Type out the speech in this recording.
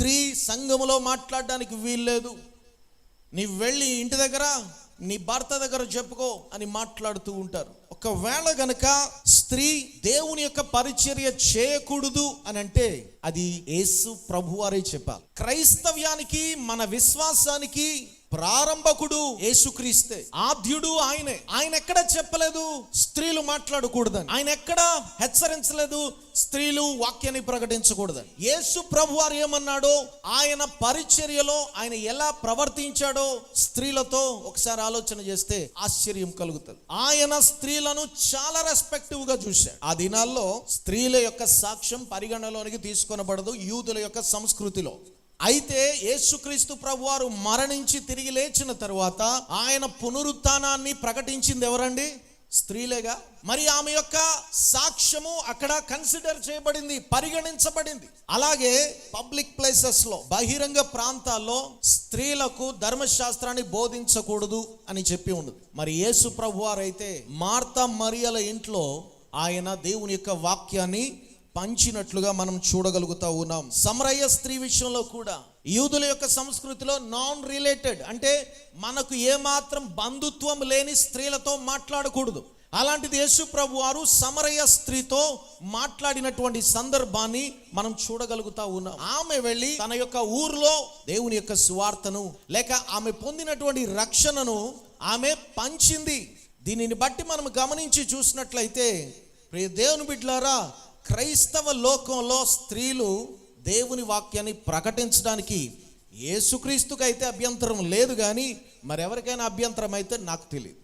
స్త్రీ సంఘములో మాట్లాడడానికి వీల్లేదు. నీ వెళ్ళి ఇంటి దగ్గర నీ భర్త దగ్గర చెప్పుకో అని మాట్లాడుతూ ఉంటారు. ఒకవేళ గనక స్త్రీ దేవుని యొక్క పరిచర్య చేయకూడదు అని అంటే అది యేసు ప్రభువారే చెప్పాలి. క్రైస్తవ్యానికి మన విశ్వాసానికి ప్రారంభకుడు యేసుక్రీస్తే. ఆద్యుడు ఆయనే. ఆయన ఎక్కడ చెప్పలేదు? స్త్రీలు మాట్లాడకూడదని. ఆయన ఎక్కడ హెచ్చరించలేదు? స్త్రీలు వాక్యాన్ని ప్రకటించకూడదని. యేసు ప్రభు వారు ఏమన్నాడో? ఆయన పరిచర్యలో ఆయన ఎలా ప్రవర్తించాడో స్త్రీలతో ఒకసారి ఆలోచన చేస్తే ఆశ్చర్యం కలుగుతుంది. ఆయన స్త్రీలను చాలా రెస్పెక్టివ్గా చూశాడు. ఆ దినాల్లో స్త్రీల యొక్క సాక్ష్యం పరిగణలోనికి తీసుకొనబడదు యూదుల యొక్క సంస్కృతిలో. అయితే యేసుక్రీస్తు ప్రభువారు మరణించి తిరిగి లేచిన తరువాత ఆయన పునరుత్నాన్ని ప్రకటించింది ఎవరండి? స్త్రీలేగా. మరి ఆమె యొక్క సాక్ష్యము అక్కడ కన్సిడర్ చేయబడింది పరిగణించబడింది. అలాగే పబ్లిక్ ప్లేసెస్లో బహిరంగ ప్రాంతాల్లో స్త్రీలకు ధర్మశాస్త్రాన్ని బోధించకూడదు అని చెప్పి ఉండదు మరి యేసు ప్రభువారు అయితే మార్తా మరియల ఇంట్లో ఆయన దేవుని యొక్క వాక్యాన్ని పంచినట్లుగా మనం చూడగలుగుతా ఉన్నాం. సమరయ్య స్త్రీ విషయంలో కూడా యూదుల యొక్క సంస్కృతిలో నాన్ రిలేటెడ్ అంటే మనకు ఏమాత్రం బంధుత్వం లేని స్త్రీలతో మాట్లాడకూడదు. అలాంటిది యేసు ప్రభు వారు సమరయ్య స్త్రీతో మాట్లాడినటువంటి సందర్భాన్ని మనం చూడగలుగుతా ఉన్నాం. ఆమె వెళ్ళి తన యొక్క ఊర్లో దేవుని యొక్క సువార్తను లేక ఆమె పొందినటువంటి రక్షణను ఆమె పంచింది. దీనిని బట్టి మనం గమనించి చూసినట్లయితే ప్రియ దేవుని బిడ్డలారా క్రైస్తవ లోకంలో స్త్రీలు దేవుని వాక్యాన్ని ప్రకటించడానికి యేసుక్రీస్తుకైతే అభ్యంతరం లేదు కానీ మరెవరికైనా అభ్యంతరం అయితే నాకు తెలియదు